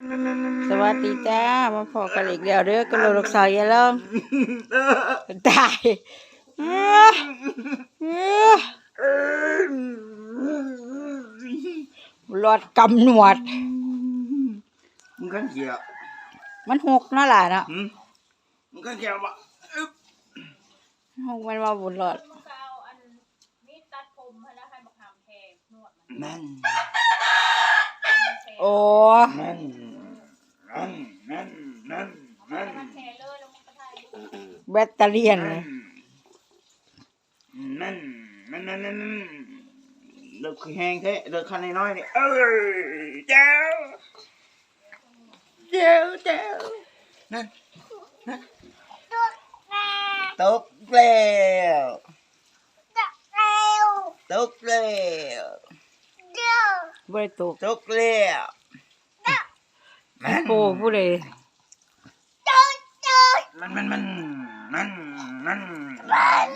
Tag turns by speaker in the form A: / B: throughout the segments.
A: สวัสดีจ้า มาพอกันอีกแล้วเด้อกับลูกสาวยายลองตายเอ้อเอ้อหลอดกำหนวด
B: มึงกันเกี่ยว
A: มันหกเนาะล่ะเนาะ
B: หืมมึงกันเกี่ยวบ่อึ๊บ
A: หกมันว่าบุญหลอด
C: ก็เอาอันมีดตัดผมให้แล้วให้บักหำแทงนวดมัน
B: นั่น
C: มันแทง
A: โอ้
B: นั่นนั่
C: แบ
A: ตเตอรี่น
B: นั่นนั่นนั่นนั่นเดือดแห้งแค่เดือดคันน้อยนี่เออเจ้าเจ้าเจ้านั่นนั่นตกแล้วตกแล้ว
A: ตกแล้ว
B: ตกแล้วตกแล้ว
A: โอ้ผู้ใด
B: มันมันมันมันมันมัน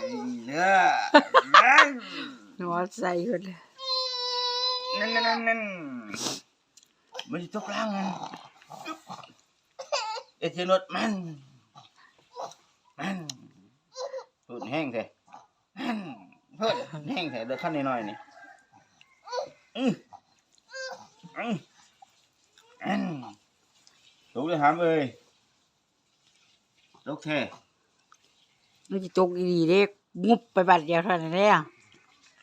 B: เนื้อมัน
A: หัวใส่คนเลย
B: นั่นนั่นนั่นนั่นมันจะตกล่างมันเอเจนรถมันมันพูดแห้งแท้มันพูดแห้งแท้เดือดขั้นน้อยๆนี่อืออืออัน ถูกเลยถามเอ้ยตกแท้
A: มันจะตกอีดีเด้งุบไปบัดเดียวเท่านั้นแหละ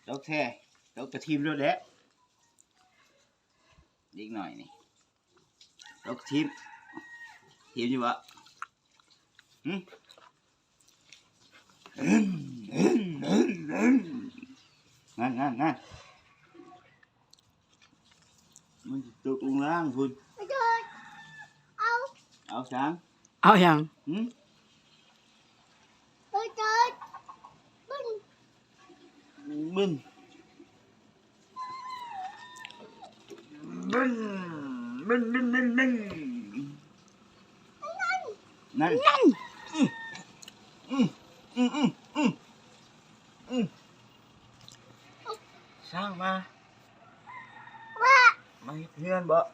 B: ตกแท้ตกกระทีมด้วยแหละอีกหน่อยนี่ตกทีมทีมอยู่วะหืมอืมอืมอืมอืมนั่นนั่นนั่นมันจะตกลงล่างคุณ áo sáng. Ao sáng. Ừ. Binh. Binh. Binh. Binh binh binh binh. Nhanh. Nhanh. Ừ. Ừ. Ừ. Ừ. Ừ. ừ. Sao mà? Ba. Mày thiên bợ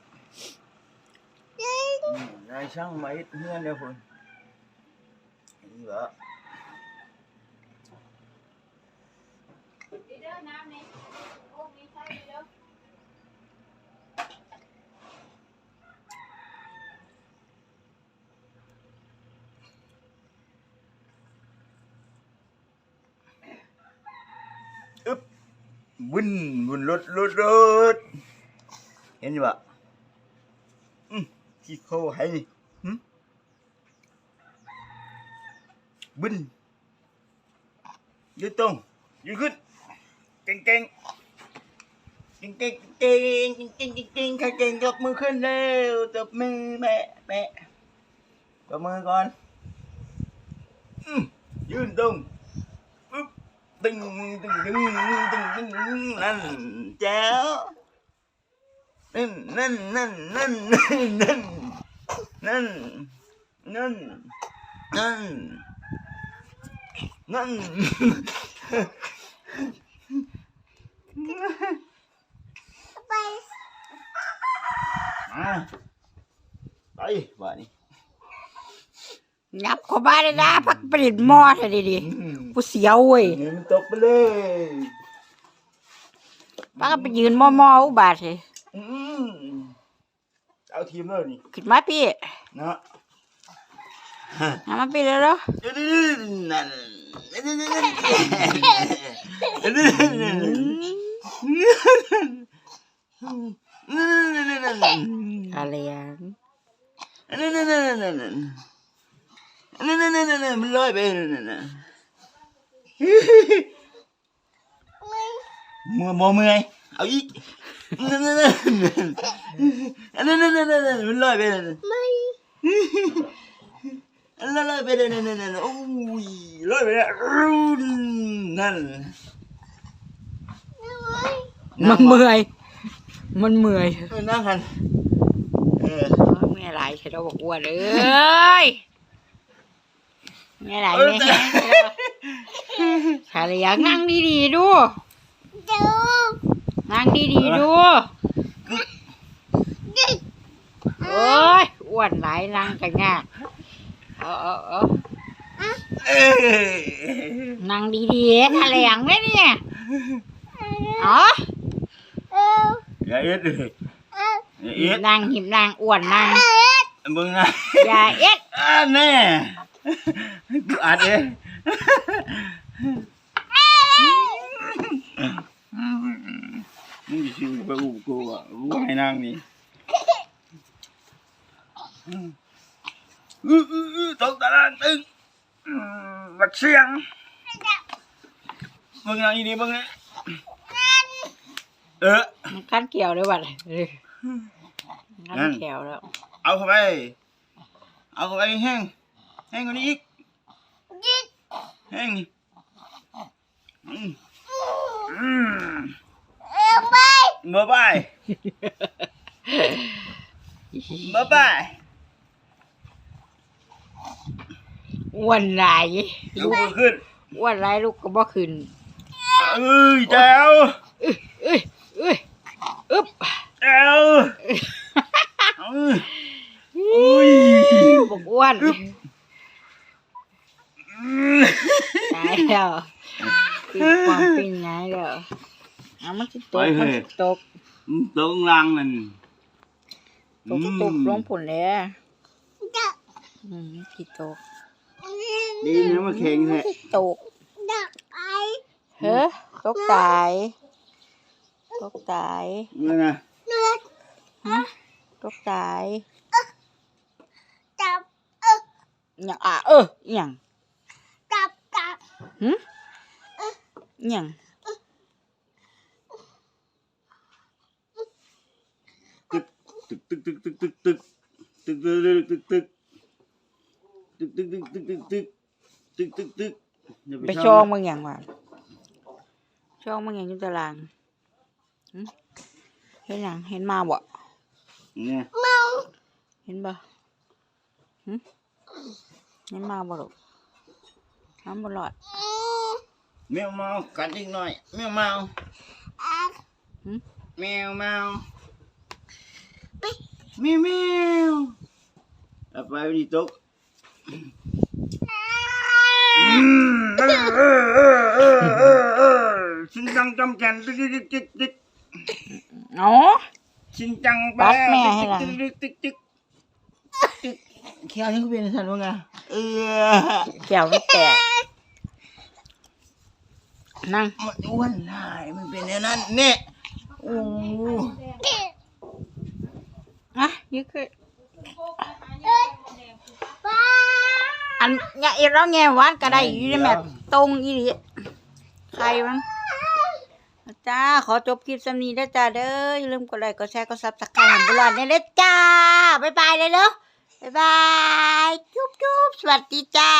B: nay sáng mấy ít nữa đâu hồn hình vợ đi đó nam này ôm đi thay đi win win
C: lột lột lột Thế như vậy ขี้โคให้
B: นี่บึ้นยืดตรงยืดขึ้นเก่งเก่งเก่งเก่งเก่งเก่งเก่งใครเก่งยกมือขึ้นเร็วตบมือแม่แม่ตบมือก่อนยืนตรงปึ๊บตึงตึงตึงตึงตึงนั่นแจ๋ว นั่นนั่นนั่นนั่นนั่นนั่นนั่นนั่นนั่นมาไปบ้านี่
A: ยับเข้าบ้านเลยนะพักเปลี่ยนหม้อเถอะดิดิ
B: อืม
A: กูเสียวเว้ย
B: เงินตกไปเลย
A: ป้าก็ไปยืนหม้อหม้ออุบาทเลย
B: อืมเอา ทีมเลยนี่
A: ขึ้นมาพี่
B: เนาะ
A: เอามาพี่เลยเหรอ
B: นั่นนั่น
A: อะไรอย่าง
B: นั่นนั่นนั่นนั่นนั่นนั่นนั่นนั่นนั่นมันลอยไปนั่นนั่นนั่นมัวมัวเมื่อย เอาอีกนั่นนั่นนั่นนั่นนั่นนั่นนั่นมันลอยไปนั่นนั่นลอยไปนั่นนั่นนั่นโอ้ยลอยไปนั่นนั่น
A: มันเมื่อย มันเมื่อย
B: เออนั่งกันเออ
A: เมื่อยหลายใช่เราบอกอ้วนเลยเมื่อยหลายไม่แห้งอะไรอย่างนั่งดีๆดู นั่งดีๆดู
B: เโอ้
A: ยอ้วนหลายนางกันยากเอาเอาเอา
B: เอ้ย
A: นางดีๆทะเลงไหมเนี่ยอ๋อ
B: อย่าเอ็ดเลยอย่าเอ็ด
A: นางหิมนางอ้วนนาง
B: มึงนะ
A: อย่าเอ็ด
B: อ่าแน่กูอัดเองมึงจะชิว ไปอูกูอะกูให้นางนี่อืออืออือตกตารางตึงอืมบัดเสียงมึงนางอีนี่มึงนะเออ
A: มันขั้นเกี่ยวด้วยบัดเออขั้นเกี่ยวแล้ว
B: เอาเข้าไป เอาเข้าไปแห้งแห้งกว่านี้อีกแห้งนี่อืมอืม บ๊ายบายบ๊ายบาย
A: อ้วนหลาย
B: ลุกขึ้น
A: อ้วนหลายลูกก็บ่ขึ้น
B: เอ้ยแจ๋ว
A: เอ้ยเอ้ยอึ๊บ
B: แจ๋วเอ้ยอุ้ย
A: บอกอ้วน
B: อืม
A: ตายแล้วปีความเป็นไงแล้ว เอามันสิตก มันสิตก
B: ตกลางมัน
A: ตกตกลงผลแล้วอืมสิตก
B: ดีนะมาแข็งแฮะ
A: ตกเฮ้ยตกตายตกตาย
B: นี่นะ
A: ตกตายจับอย่างอะเอออย่างจับจับหืมอย่าง อยู่ตารางหึเห็นหยังเห็นมาบ่
B: เนี่ย
A: เห็นบ่หึเห็นมาบ่ลูกน้ำบ่รอด
B: แมวเมากัดอีกหน่อย แมวเมา
A: หึ
B: แมวเมาแมวแมวเอาไปดีตกอืมเออเออเออเออเออเออชินจังจำแกนตึกตึกตึกตึก
A: เอ๋อ
B: ชินจังไป
A: ปัดแม่ให้หลัง
B: ตึกตึกตึกตึกเขียวนี่เขาเป็นสันว่าไงเออ
A: แก้วมันแตกนั่ง
B: มันอ้วนหายมันเป็นอย่างนั้นเนี่ยโอ้
A: อะยืดขึ้นอันเนี่ยอีเราแง่หวานก็ได้อยู่ในแม่ตรงอีหลีใครมั้งจ้า ขอจบคลิปสำนีได้อจ้าเด้ออย่าลืมกดไลค์กดแชร์กดซับสไครต์ให้บุรอดเนี่ยเด้อจ้าบ๊ายบายเลยเด้อบ๊ายบาย จุ๊บจุ๊บสวัสดีจ้า